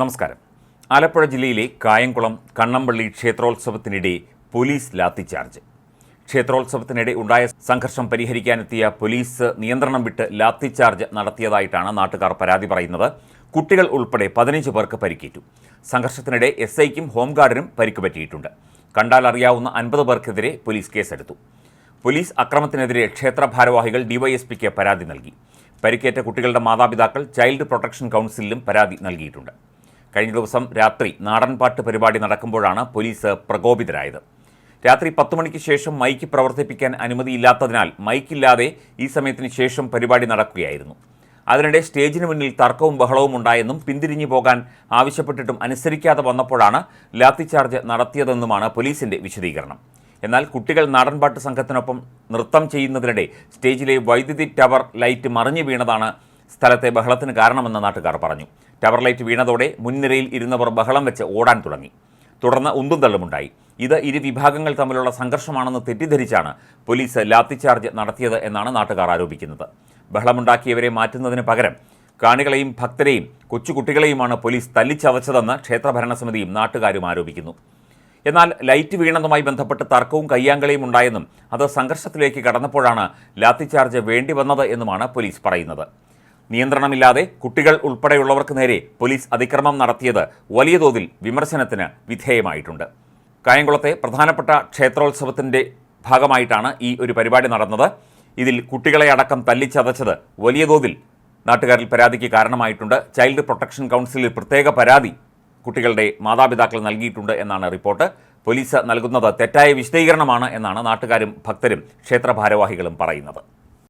നമസ്കാരം. ആലപ്പുഴ ജില്ലയിലെ കായംകുളം കണ്ണമ്പള്ളി ക്ഷേത്രോത്സവത്തിനിടെ പോലീസ് ലാത്തിചാർജ് ക്ഷേത്രോത്സവത്തിനിടെ ഉണ്ടായ സംഘർഷം പരിഹരിക്കാനെത്തിയ പോലീസ് നിയന്ത്രണം വിട്ട് ലാത്തിചാർജ് നടത്തിയതായിട്ടാണ് നാട്ടുകാർ പരാതി പറയുന്നത്. കുട്ടികൾ ഉൾപ്പെടെ പതിനഞ്ച് പേർക്ക് പരിക്കേറ്റു. സംഘർഷത്തിനിടെ എസ് ഐക്കും ഹോംഗാർഡിനും പരിക്ക് പറ്റിയിട്ടുണ്ട്. കണ്ടാൽ അറിയാവുന്ന അൻപത് പേർക്കെതിരെ പോലീസ് കേസെടുത്തു. പോലീസ് അക്രമത്തിനെതിരെ ക്ഷേത്ര ഭാരവാഹികൾ ഡിവൈഎസ്പിക്ക് പരാതി നൽകി. പരിക്കേറ്റ കുട്ടികളുടെ മാതാപിതാക്കൾ ചൈൽഡ് പ്രൊട്ടക്ഷൻ കൗൺസിലിലും പരാതി നൽകിയിട്ടുണ്ട്. കഴിഞ്ഞ ദിവസം രാത്രി നാടൻപാട്ട് പരിപാടി നടക്കുമ്പോഴാണ് പോലീസ് പ്രകോപിതരായത്. രാത്രി പത്ത് മണിക്ക് ശേഷം മൈക്ക് പ്രവർത്തിപ്പിക്കാൻ അനുമതിയില്ലാത്തതിനാൽ മൈക്കില്ലാതെ ഈ സമയത്തിന് ശേഷം പരിപാടി നടക്കുകയായിരുന്നു. അതിനിടെ സ്റ്റേജിന് മുന്നിൽ തർക്കവും ബഹളവും ഉണ്ടായെന്നും പിന്തിരിഞ്ഞു പോകാൻ ആവശ്യപ്പെട്ടിട്ടും അനുസരിക്കാതെ വന്നപ്പോഴാണ് ലാത്തിച്ചാർജ് നടത്തിയതെന്നുമാണ് പോലീസിന്റെ വിശദീകരണം. എന്നാൽ കുട്ടികൾ നാടൻപാട്ട് സംഘത്തിനൊപ്പം നൃത്തം ചെയ്യുന്നതിനിടെ സ്റ്റേജിലെ വൈദ്യുതി ടവർ ലൈറ്റ് മറിഞ്ഞു വീണതാണ് സ്ഥലത്തെ ബഹളത്തിന് കാരണമെന്ന് നാട്ടുകാർ പറഞ്ഞു. ടവർ ലൈറ്റ് വീണതോടെ മുൻനിരയിൽ ഇരുന്നവർ ബഹളം വെച്ച് ഓടാൻ തുടങ്ങി. തുടർന്ന് ഉന്തും തള്ളുമുണ്ടായി. ഇത് ഇരു വിഭാഗങ്ങൾ തമ്മിലുള്ള സംഘർഷമാണെന്ന് തെറ്റിദ്ധരിച്ചാണ് പോലീസ് ലാത്തിച്ചാർജ് നടത്തിയത് എന്നാണ് നാട്ടുകാർ ആരോപിക്കുന്നത്. ബഹളമുണ്ടാക്കിയവരെ മാറ്റുന്നതിന് പകരം കാണികളെയും ഭക്തരെയും കൊച്ചുകുട്ടികളെയുമാണ് പോലീസ് തല്ലിച്ചതച്ചതെന്ന് ക്ഷേത്രഭരണസമിതിയും നാട്ടുകാരും ആരോപിക്കുന്നു. എന്നാൽ ലൈറ്റ് വീണതുമായി ബന്ധപ്പെട്ട് തർക്കവും കയ്യാങ്കളിയും ഉണ്ടായെന്നും അത് സംഘർഷത്തിലേക്ക് കടന്നപ്പോഴാണ് ലാത്തിച്ചാർജ് വേണ്ടി വന്നത് എന്നുമാണ് പോലീസ് പറയുന്നത്. നിയന്ത്രണമില്ലാതെ കുട്ടികൾ ഉൾപ്പെടെയുള്ളവർക്ക് നേരെ പോലീസ് അതിക്രമം നടത്തിയത് വലിയ തോതിൽ വിമർശനത്തിന് വിധേയമായിട്ടുണ്ട്. കായംകുളത്തെ പ്രധാനപ്പെട്ട ക്ഷേത്രോത്സവത്തിന്റെ ഭാഗമായിട്ടാണ് ഈ ഒരു പരിപാടി നടന്നത്. ഇതിൽ കുട്ടികളെ അടക്കം തല്ലിച്ചതച്ചത് വലിയ തോതിൽ നാട്ടുകാരിൽ പരാതിക്ക് കാരണമായിട്ടുണ്ട്. ചൈൽഡ് പ്രൊട്ടക്ഷൻ കൗൺസിലിൽ പ്രത്യേക പരാതി കുട്ടികളുടെ മാതാപിതാക്കൾ നൽകിയിട്ടുണ്ട് എന്നാണ് റിപ്പോർട്ട്. പോലീസ് നൽകുന്നത് തെറ്റായ വിശദീകരണമാണ് എന്നാണ് നാട്ടുകാരും ഭക്തരും ക്ഷേത്രഭാരവാഹികളും പറയുന്നത്.